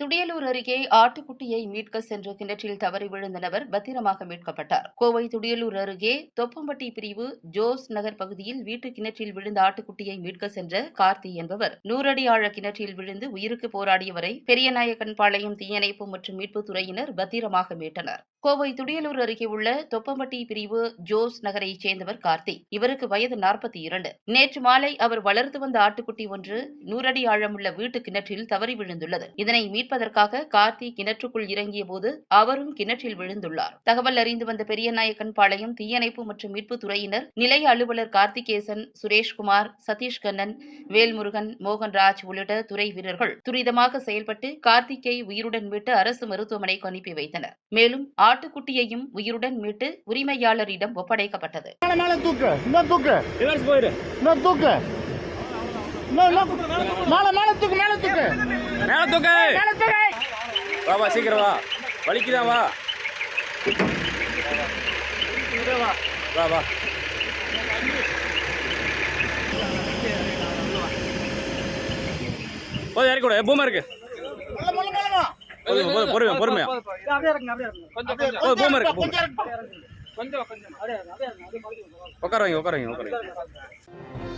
துடியலூர் அருகே ஆட்டுக்குட்டியை மீட்க சென்ற கிணற்றில் தவறி விழுந்த நபர் பத்திரமாக மீட்கப்பட்டார். கோவை துடியலூர் அருகே தொப்பம்பட்டி பிரிவு ஜோஸ் நகர் பகுதியில் வீட்டு கிணற்றில் விழுந்த ஆட்டுக்குட்டியை மீட்க சென்ற கார்த்தி என்பவர் நூறடி ஆழ கிணற்றில் விழுந்து உயிருக்கு போராடியவரை பெரியநாயக்கன் பாளையம் தீயணைப்பு மற்றும் மீட்புத் துறையினர் பத்திரமாக மீட்டனர். கோவை துடியலூர் அருகே உள்ள தொப்பம்பட்டி பிரிவு ஜோஸ் நகரைச் சேர்ந்தவர் கார்த்தி. இவருக்கு வயது நாற்பத்தி இரண்டு. நேற்று மாலை அவர் வளர்த்து வந்த ஆட்டுக்குட்டி ஒன்று நூறடி ஆழமுள்ள வீட்டு கிணற்றில் தவறி விழுந்துள்ளது. இதனை மீட்க மீட்பதற்காக கார்த்தி கிணற்றுக்குள் இறங்கிய போது அவரும் கிணற்றில் விழுந்துள்ளார். தகவல் அறிந்து வந்த பெரியநாயக்கன் பாளையம் தீயணைப்பு மற்றும் மீட்புத் துறையினர் நிலைய அலுவலர் கார்த்திகேசன் சுரேஷ்குமார் சதீஷ் கண்ணன் வேல்முருகன் மோகன்ராஜ் உள்ளிட்ட துறை வீரர்கள் துரிதமாக செயல்பட்டு கார்த்திக்கை உயிருடன் மீட்டு அரசு மருத்துவமனைக்கு அனுப்பி வைத்தனர். மேலும் ஆட்டுக்குட்டியையும் உயிருடன் மீட்டு உரிமையாளரிடம் ஒப்படைக்கப்பட்டது. மேல மேல தூக்கு இன்னும் தூக்கு மேல தூக்கு வா வா சீக்கிரம் வா. வலிக்குதான் வா. வா வா. போதும் இறக்கி விடு. பூமா இருக்கு. போதும் பொறுமையா. பொறுமையா அப்படியே இருக்குங்க அப்படியே இருக்குங்க கொஞ்சம் போதும் பூமா இருக்கு உட்கார வைங்க உட்கார வைங்க உட்கார வைங்க